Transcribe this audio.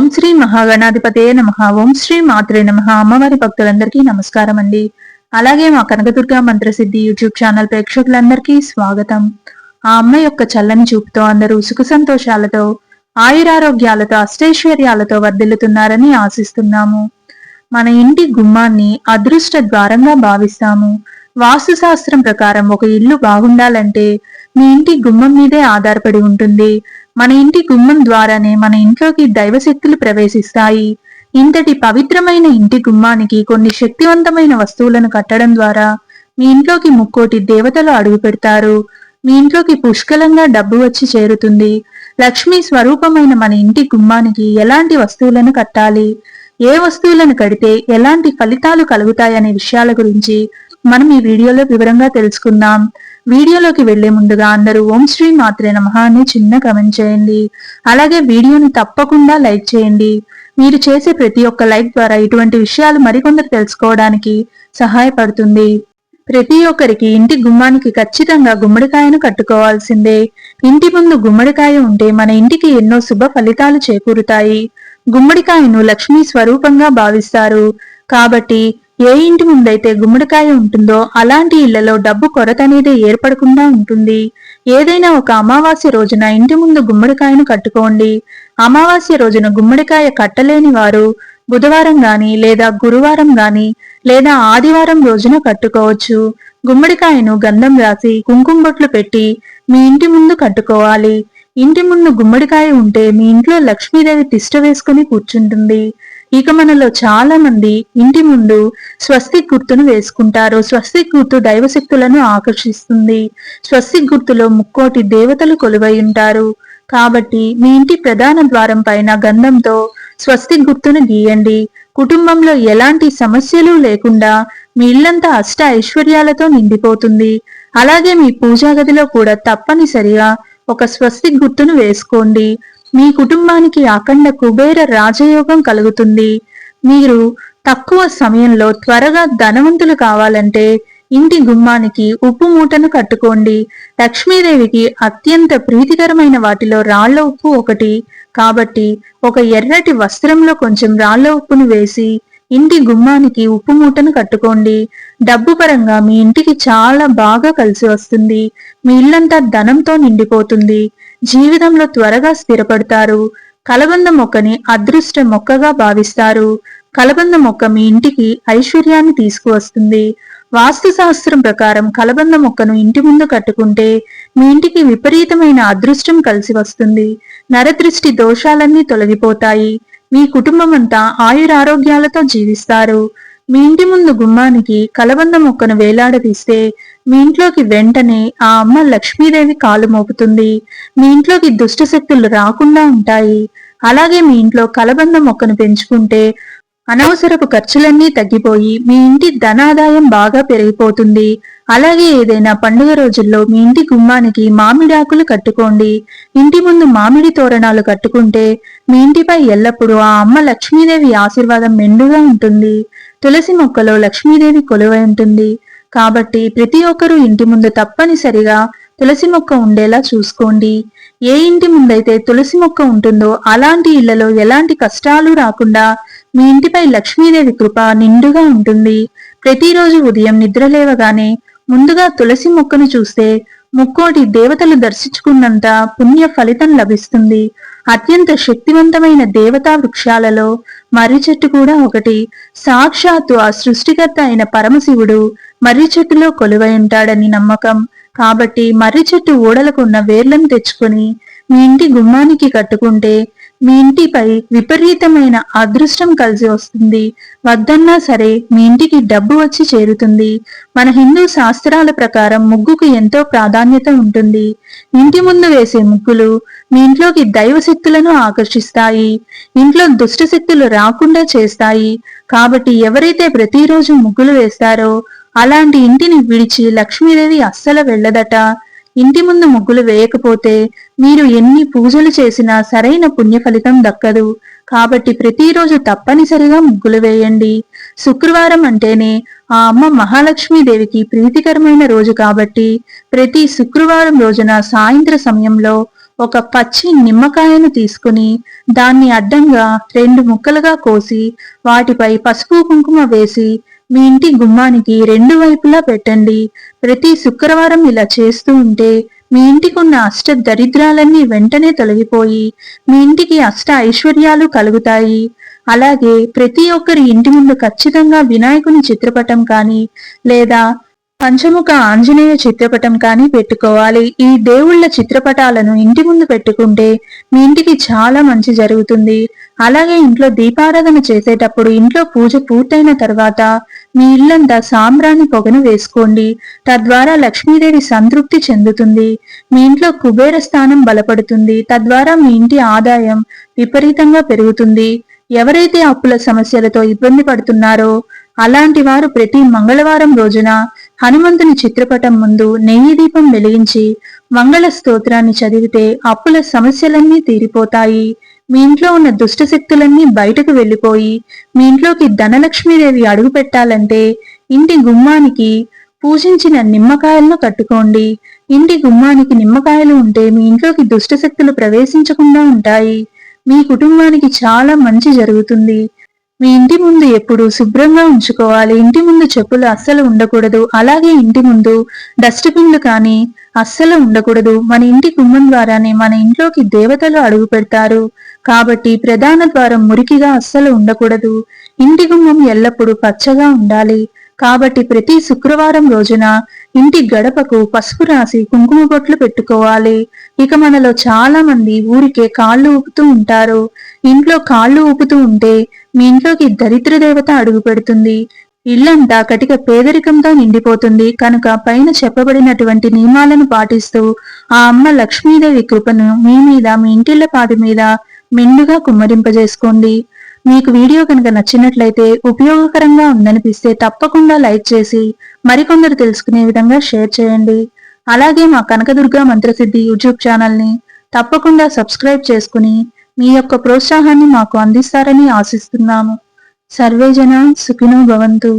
ఓం శ్రీ మహాగణాధిపతే నమ. ఓం శ్రీ మాత్రే నమ. అమ్మవారి భక్తులందరికీ నమస్కారం అండి అలాగే మా కనకదుర్గ మంత్రసిద్ధి యూట్యూబ్ ఛానల్ ప్రేక్షకులందరికీ స్వాగతం. ఆ అమ్మ యొక్క చల్లని చూపుతో అందరూ సుఖ సంతోషాలతో ఆయురారోగ్యాలతో అష్టైశ్వర్యాలతో వర్ధిల్లుతున్నారని ఆశిస్తున్నాము. మన ఇంటి గుమ్మాన్ని అదృష్ట ద్వారంగా భావిస్తాము. వాస్తు శాస్త్రం ప్రకారం ఒక ఇల్లు బాగుండాలంటే మీ ఇంటి గుమ్మం మీదే ఆధారపడి ఉంటుంది. మన ఇంటి గుమ్మం ద్వారానే మన ఇంట్లోకి దైవశక్తులు ప్రవేశిస్తాయి. ఇంతటి పవిత్రమైన ఇంటి గుమ్మానికి కొన్ని శక్తివంతమైన వస్తువులను కట్టడం ద్వారా మీ ఇంట్లోకి ముక్కోటి దేవతలు అడుగు పెడతారు. మీ ఇంట్లోకి పుష్కలంగా డబ్బు వచ్చి చేరుతుంది. లక్ష్మీ స్వరూపమైన మన ఇంటి గుమ్మానికి ఎలాంటి వస్తువులను కట్టాలి? ఏ వస్తువులను కడితే ఎలాంటి ఫలితాలు కలుగుతాయనే విషయాల గురించి మనం ఈ వీడియోలో వివరంగా తెలుసుకుందాం. వీడియోలోకి వెళ్ళే ముందుగా అందరూ ఓం శ్రీ మాత్రే నమ అని చిన్న కమెంట్ చేయండి. అలాగే వీడియోని తప్పకుండా లైక్ చేయండి. మీరు చేసే ప్రతి ఒక్క లైక్ ద్వారా ఇటువంటి విషయాలు మరికొందరు తెలుసుకోవడానికి సహాయపడుతుంది. ప్రతి ఒక్కరికి ఇంటి గుమ్మానికి ఖచ్చితంగా గుమ్మడికాయను కట్టుకోవాల్సిందే. ఇంటి ముందు గుమ్మడికాయ ఉంటే మన ఇంటికి ఎన్నో శుభ ఫలితాలు చేకూరుతాయి. గుమ్మడికాయను లక్ష్మీ స్వరూపంగా భావిస్తారు. కాబట్టి ఏ ఇంటి ముందైతే గుమ్మడికాయ ఉంటుందో అలాంటి ఇళ్ళలో డబ్బు కొరత అనేది ఏర్పడకుండా ఉంటుంది. ఏదైనా ఒక అమావాస్య రోజున ఇంటి ముందు గుమ్మడికాయను కట్టుకోండి. అమావాస్య రోజున గుమ్మడికాయ కట్టలేని వారు బుధవారం గాని లేదా గురువారం గాని లేదా ఆదివారం రోజున కట్టుకోవచ్చు. గుమ్మడికాయను గంధం రాసి కుంకుమ బొట్లు పెట్టి మీ ఇంటి ముందు కట్టుకోవాలి. ఇంటి ముందు గుమ్మడికాయ ఉంటే మీ ఇంట్లో లక్ష్మీదేవి తిష్ట వేసుకుని కూర్చుంటుంది. ఇక మనలో చాలా మంది ఇంటి ముందు స్వస్తిక్ గుర్తును వేసుకుంటారు. స్వస్తిక్ గుర్తు దైవశక్తులను ఆకర్షిస్తుంది. స్వస్తిక్ గుర్తులో ముక్కోటి దేవతలు కొలువై ఉంటారు. కాబట్టి మీ ఇంటి ప్రధాన ద్వారం పైన గంధంతో స్వస్తిక్ గుర్తును గీయండి. కుటుంబంలో ఎలాంటి సమస్యలు లేకుండా మీ ఇల్లంతా అష్ట ఐశ్వర్యాలతో నిండిపోతుంది. అలాగే మీ పూజా గదిలో కూడా తప్పనిసరిగా ఒక స్వస్తిక్ గుర్తును వేసుకోండి. మీ కుటుంబానికి అఖండ కుబేర రాజయోగం కలుగుతుంది. మీరు తక్కువ సమయంలో త్వరగా ధనవంతులు కావాలంటే ఇంటి గుమ్మానికి ఉప్పు మూటను కట్టుకోండి. లక్ష్మీదేవికి అత్యంత ప్రీతికరమైన వాటిలో రాళ్ళ ఉప్పు ఒకటి. కాబట్టి ఒక ఎర్రటి వస్త్రంలో కొంచెం రాళ్ళ ఉప్పును వేసి ఇంటి గుమ్మానికి ఉప్పు మూటను కట్టుకోండి. డబ్బు పరంగా మీ ఇంటికి చాలా బాగా కలిసి వస్తుంది. మీ ఇల్లంతా ధనంతో నిండిపోతుంది. జీవితంలో త్వరగా స్థిరపడతారు. కలబంద మొక్కని అదృష్ట మొక్కగా భావిస్తారు. కలబంద మొక్క మీ ఇంటికి ఐశ్వర్యాన్ని తీసుకువస్తుంది. వాస్తు శాస్త్రం ప్రకారం కలబంద మొక్కను ఇంటి ముందు కట్టుకుంటే మీ ఇంటికి విపరీతమైన అదృష్టం కలిసి వస్తుంది. నరదృష్టి దోషాలన్నీ తొలగిపోతాయి. మీ కుటుంబం అంతా ఆయురారోగ్యాలతో జీవిస్తారు. మీ ఇంటి ముందు గుమ్మానికి కలబంద మొక్కను వేలాడదీస్తే మీ ఇంట్లోకి వెంటనే ఆ అమ్మ లక్ష్మీదేవి కాలు మోపుతుంది. మీ ఇంట్లోకి దుష్ట శక్తులు రాకుండా ఉంటాయి. అలాగే మీ ఇంట్లో కలబంద మొక్కను పెంచుకుంటే అనవసరపు ఖర్చులన్నీ తగ్గిపోయి మీ ఇంటి ధనాదాయం బాగా పెరిగిపోతుంది. అలాగే ఏదైనా పండుగ రోజుల్లో మీ ఇంటి గుమ్మానికి మామిడి ఆకులు కట్టుకోండి. ఇంటి ముందు మామిడి తోరణాలు కట్టుకుంటే మీ ఇంటిపై ఎల్లప్పుడూ ఆ అమ్మ లక్ష్మీదేవి ఆశీర్వాదం మెండుగా ఉంటుంది. తులసి మొక్కలో లక్ష్మీదేవి కొలువై ఉంటుంది. కాబట్టి ప్రతి ఒక్కరూ ఇంటి ముందు తప్పనిసరిగా తులసి మొక్క ఉండేలా చూసుకోండి. ఏ ఇంటి ముందైతే తులసి మొక్క ఉంటుందో అలాంటి ఇళ్ళలో ఎలాంటి కష్టాలు రాకుండా మీ ఇంటిపై లక్ష్మీదేవి కృప నిండుగా ఉంటుంది. ప్రతిరోజు ఉదయం నిద్రలేవగానే ముందుగా తులసి మొక్కను చూస్తే ముక్కోటి దేవతలు దర్శించుకున్నంత పుణ్య ఫలితం లభిస్తుంది. అత్యంత శక్తివంతమైన దేవతా వృక్షాలలో మర్రి చెట్టు కూడా ఒకటి. సాక్షాత్తు ఆ సృష్టికర్త అయిన పరమశివుడు మర్రి చెట్టులో కొలువై ఉంటాడని నమ్మకం. కాబట్టి మర్రి చెట్టు ఊడలకున్న వేర్లను తెచ్చుకొని మీ ఇంటి గుమ్మానికి కట్టుకుంటే మీ ఇంటిపై విపరీతమైన అదృష్టం కలిసి వస్తుంది. వద్దన్నా సరే మీ ఇంటికి డబ్బు వచ్చి చేరుతుంది. మన హిందూ శాస్త్రాల ప్రకారం ముగ్గుకు ఎంతో ప్రాధాన్యత ఉంటుంది. ఇంటి ముందు వేసే ముగ్గులు మీ ఇంట్లోకి దైవ శక్తులను ఆకర్షిస్తాయి. ఇంట్లో దుష్ట శక్తులు రాకుండా చేస్తాయి. కాబట్టి ఎవరైతే ప్రతిరోజు ముగ్గులు వేస్తారో అలాంటి ఇంటిని విడిచి లక్ష్మీదేవి అస్సలు వెళ్ళదట. ఇంటి ముందు ముగ్గులు వేయకపోతే మీరు ఎన్ని పూజలు చేసినా సరైన పుణ్య ఫలితం దక్కదు. కాబట్టి ప్రతిరోజు తప్పనిసరిగా ముగ్గులు వేయండి. శుక్రవారం అంటేనే ఆ అమ్మ మహాలక్ష్మీదేవికి ప్రీతికరమైన రోజు కాబట్టి ప్రతి శుక్రవారం రోజున సాయంత్ర సమయంలో ఒక పచ్చి నిమ్మకాయను తీసుకుని దాన్ని అడ్డంగా రెండు ముక్కలుగా కోసి వాటిపై పసుపు కుంకుమ వేసి మీ ఇంటి గుమ్మానికి రెండు వైపులా పెట్టండి. ప్రతి శుక్రవారం ఇలా చేస్తూ ఉంటే మీ ఇంటికి ఉన్న అష్ట దరిద్రాలన్నీ వెంటనే తొలగిపోయి మీ ఇంటికి అష్ట ఐశ్వర్యాలు కలుగుతాయి. అలాగే ప్రతి ఒక్కరి ఇంటి ముందు ఖచ్చితంగా వినాయకుని చిత్రపటం కానీ లేదా పంచముఖ ఆంజనేయ చిత్రపటం కానీ పెట్టుకోవాలి. ఈ దేవుళ్ళ చిత్రపటాలను ఇంటి ముందు పెట్టుకుంటే మీ ఇంటికి చాలా మంచి జరుగుతుంది. అలాగే ఇంట్లో దీపారాధన చేసేటప్పుడు ఇంట్లో పూజ పూర్తయిన తర్వాత మీ ఇల్లంతా సాంబ్రాణి పొగను వేసుకోండి. తద్వారా లక్ష్మీదేవి సంతృప్తి చెందుతుంది. మీ ఇంట్లో కుబేర స్థానం బలపడుతుంది. తద్వారా మీ ఇంటి ఆదాయం విపరీతంగా పెరుగుతుంది. ఎవరైతే అప్పుల సమస్యలతో ఇబ్బంది పడుతున్నారో అలాంటి వారు ప్రతి మంగళవారం రోజున హనుమంతుని చిత్రపటం ముందు నెయ్యి దీపం వెలిగించి మంగళ స్తోత్రాన్ని చదివితే అప్పుల సమస్యలన్నీ తీరిపోతాయి. మీ ఇంట్లో ఉన్న దుష్ట శక్తులన్నీ బయటకు వెళ్ళిపోయి మీ ఇంట్లోకి ధనలక్ష్మీదేవి అడుగు పెట్టాలంటే ఇంటి గుమ్మానికి పూజించిన నిమ్మకాయలను కట్టుకోండి. ఇంటి గుమ్మానికి నిమ్మకాయలు ఉంటే మీ ఇంట్లోకి దుష్టశక్తులు ప్రవేశించకుండా ఉంటాయి. మీ కుటుంబానికి చాలా మంచి జరుగుతుంది. మీ ఇంటి ముందు ఎప్పుడు శుభ్రంగా ఉంచుకోవాలి. ఇంటి ముందు చెప్పులు అస్సలు ఉండకూడదు. అలాగే ఇంటి ముందు డస్ట్బిన్లు కానీ అస్సలు ఉండకూడదు. మన ఇంటి కుంభం ద్వారానే మన ఇంట్లోకి దేవతలు అడుగు పెడతారు. కాబట్టి ప్రధాన ద్వారం మురికిగా అస్సలు ఉండకూడదు. ఇంటి గుమ్మం ఎల్లప్పుడూ పచ్చగా ఉండాలి. కాబట్టి ప్రతి శుక్రవారం రోజున ఇంటి గడపకు పసుపు రాసి కుంకుమ బొట్లు పెట్టుకోవాలి. ఇక మనలో చాలా మంది ఊరికే కాళ్ళు ఊపుతూ ఉంటారు. ఇంట్లో కాళ్ళు ఊపుతూ ఉంటే మీ ఇంట్లోకి దరిద్ర దేవత అడుగు పెడుతుంది. ఇల్లంతా కటిక పేదరికంతో నిండిపోతుంది. కనుక పైన చెప్పబడినటువంటి నియమాలను పాటిస్తూ ఆ అమ్మ లక్ష్మీదేవి కృపను మీ మీద మీ ఇంటిళ్ళ పాటి మీద మెండుగా కుమ్మరింపజేసుకోండి. మీకు వీడియో కనుక నచ్చినట్లయితే ఉపయోగకరంగా ఉందనిపిస్తే తప్పకుండా లైక్ చేసి మరికొందరు తెలుసుకునే విధంగా షేర్ చేయండి. అలాగే మా కనకదుర్గ మంత్రసిద్ధి యూట్యూబ్ ఛానల్ని తప్పకుండా సబ్స్క్రైబ్ చేసుకుని మీ యొక్క ప్రోత్సాహాన్ని మాకు అందిస్తారని ఆశిస్తున్నాము. సర్వేజన సుఖినో భవంతు.